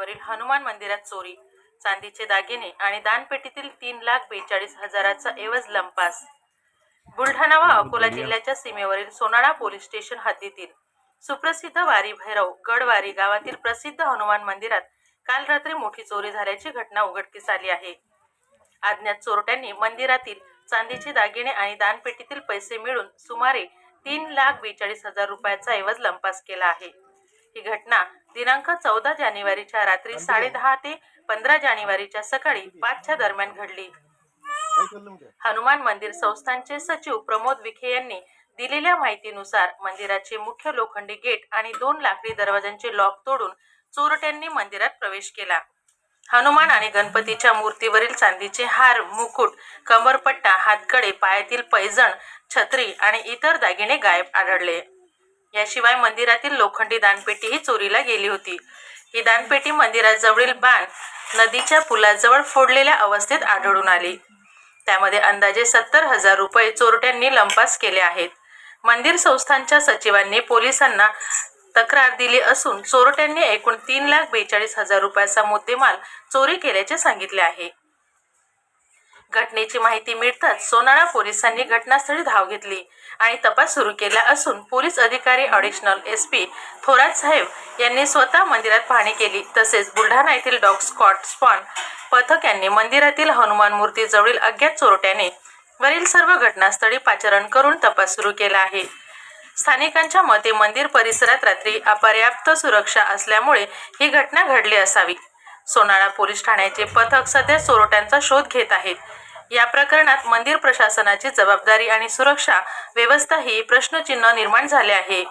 हनुमान मंदिरात चोरी चांदीचे दागिने आणि दानपेटीतील तीन लाख बेचाळीस हजाराचा एवज लंपास. बुलढाणा व अकोला जिल्ह्याच्या सीमेवरील सोनाळा पोलीस स्टेशन हद्दीतील सुप्रसिद्ध वारी भैरव गडवारी गावातील प्रसिद्ध हनुमान मंदिरात काल रात्री मोठी चोरी झाल्याची घटना उघडकीस आली आहे. अज्ञात चोरट्यांनी मंदिरातील चांदीचे दागिने आणि दानपेटीतील पैसे मिळून सुमारे तीन लाख बेचाळीस हजार रुपयाचा ऐवज लंपास केला आहे. ही घटना दिनांक चौदा जानेवारीच्या रात्री साडेदहा ते पंधरा जानेवारीच्या सकाळी पाचच्या दरम्यान घडली. हनुमान मंदिर संस्थानचे सचिव प्रमोद विखे यांनी दिलेल्या माहितीनुसार मंदिराचे मुख्य लोखंडी गेट आणि दोन लाकडी दरवाजांचे लॉक तोडून चोरट्यांनी मंदिरात प्रवेश केला. हनुमान आणि गणपतीच्या मूर्तीवरील चांदीचे हार मुकुट कमरपट्टा हातकडे पायातील पैजण छत्री आणि इतर दागिने गायब आढळले. याशिवाय मंदिरातील लोखंडी दानपेटीही चोरीला गेली होती. ही दानपेटी मंदिराजवळील बाण नदीच्या पुलाजवळ फोडलेल्या अवस्थेत आढळून आली. त्यामध्ये अंदाजे सत्तर हजार रुपये चोरट्यांनी लंपास केले आहेत. मंदिर संस्थांच्या सचिवांनी पोलिसांना तक्रार दिली असून चोरट्यांनी एकूण तीन लाख बेचाळीस हजार रुपयाचा मुद्देमाल चोरी केल्याचे सांगितले आहे. घटनेची माहिती मिळताच सोनाळा पोलिसांनी घटनास्थळी धाव घेतली आणि तपास सुरू केला असून पोलीस अधिकारी ऑडिशनल एस पी थोरात साहेब यांनी स्वतः मंदिरात पाहणी केली. तसेच बुलढाणा येथील डॉग स्कॉट स्पॉन पथक यांनी मंदिरातील हनुमान मूर्तीजवळील अज्ञात चोरट्याने वरील सर्व घटनास्थळी पाचारण करून तपास सुरू केला आहे. स्थानिकांच्या मते मंदिर परिसरात रात्री अपर्याप्त सुरक्षा असल्यामुळे ही घटना घडली असावी. सोनाळा पोलीस ठाण्याचे पथक सध्या चोरट्यांचा शोध घेत आहेत. या प्रकरणात मंदिर प्रशासनाची जबाबदारी आणि सुरक्षा व्यवस्था ही प्रश्नचिन्ह निर्माण झाले आहे.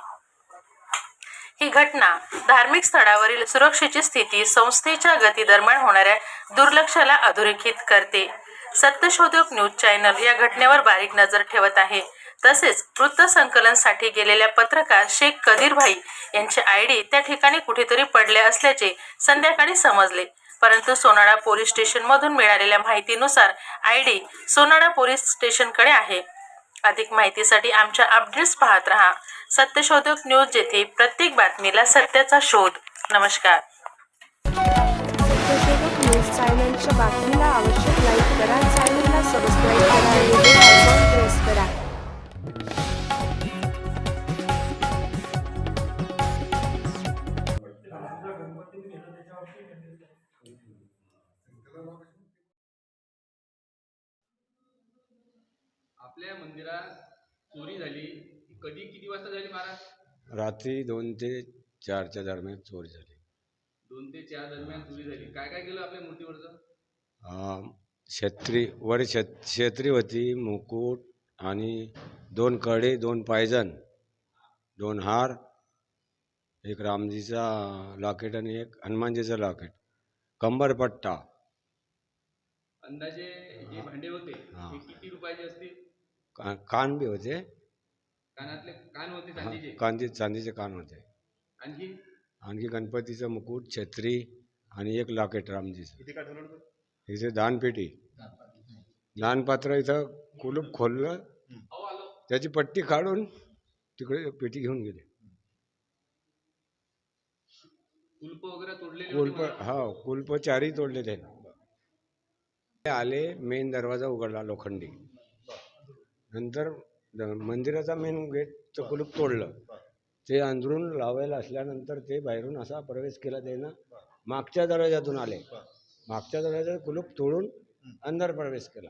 ही घटना धार्मिक स्थळावरील सुरक्षेची स्थिती संस्थेच्या गती दरम्यान होणाऱ्या दुर्लक्षाला अधोरेखित करते. सत्यशोधक न्यूज चॅनल या घटनेवर बारीक नजर ठेवत आहे. तसेच वृत्तसंकलनसाठी गेलेल्या पत्रकार शेख कदीर भाई यांचे आय डी त्या ठिकाणी कुठेतरी पडले असल्याचे संध्याकाळी समजले. परंतु सोनाळा पोलीस स्टेशनमधून मिळालेल्या माहितीनुसार आय डी सोनाळा पोलीस स्टेशनकडे आहे. अधिक माहितीसाठी आमच्या अपडेट्स पाहत रहा. सत्यशोधक न्यूज जेथे प्रत्येक बातमीला सत्याचा शोध. नमस्कार. सत्यशोधक न्यूज चॅनलच्या बातमीला आवश्यक लाईक करा चॅनलला सबस्क्राईब करा प्रेस करा. आपल्या मंदिरात चोरी झाली. कधी किती वाजता झाली महाराज? रात्री दोन ते चारच्या दरम्यान चोरी झाली. दोन ते चार दरम्यान चोरी झाली. काय काय केलं आपल्या मूर्तीवरचं? अं, छत्री वर छत छत्री होती मुकुट आणि दोन कडे दोन पायजण दोन हार एक रामजीचा लॉकेट आणि एक हनुमानजीचं लॉकेट. कंबरपट्टा अंदाजे जे भांडे होते हा. ते किती रुपयाचे असतील? का कान बी होते. कानातले कान होते हा, चांदीचे? कांदी चांदीचे कान होते. आणखी? आणखी गणपतीचं मुकुट छत्री आणि एक लॉकेट रामजीचं. किती होतं? इथे दानपेटी. दानपात्र इथं कुलूप खोललं. अहो आलो. त्याची पट्टी काढून तिकडे पेटी घेऊन गेले. कुलप वगैरे तोडलेले होते कुलप महाराज. हा कुलप चारही तोडले त्याने. ते आले मेन दरवाजा उघडला लोखंडी. नंतर मंदिराचा मेन गेटचं कुलूप तोडलं. ते अंदरून लावायला असल्यानंतर ते बाहेरून असा प्रवेश केला त्यानं. मागच्या दरवाजातून आले. मागच्या दरवाजात कुलूप तोडून अंदर प्रवेश केला.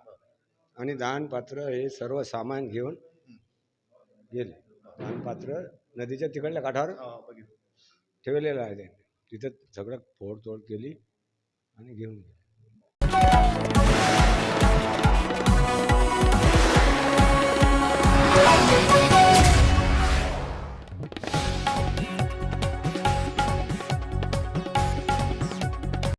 आणि दानपात्र हे सर्व सामान घेऊन गेले. दानपात्र नदीच्या तिकडल्या काठावर ठेवलेलं आहे त्यांनी. तिथं सगळं फोडतोड केली आणि घेऊन गेले.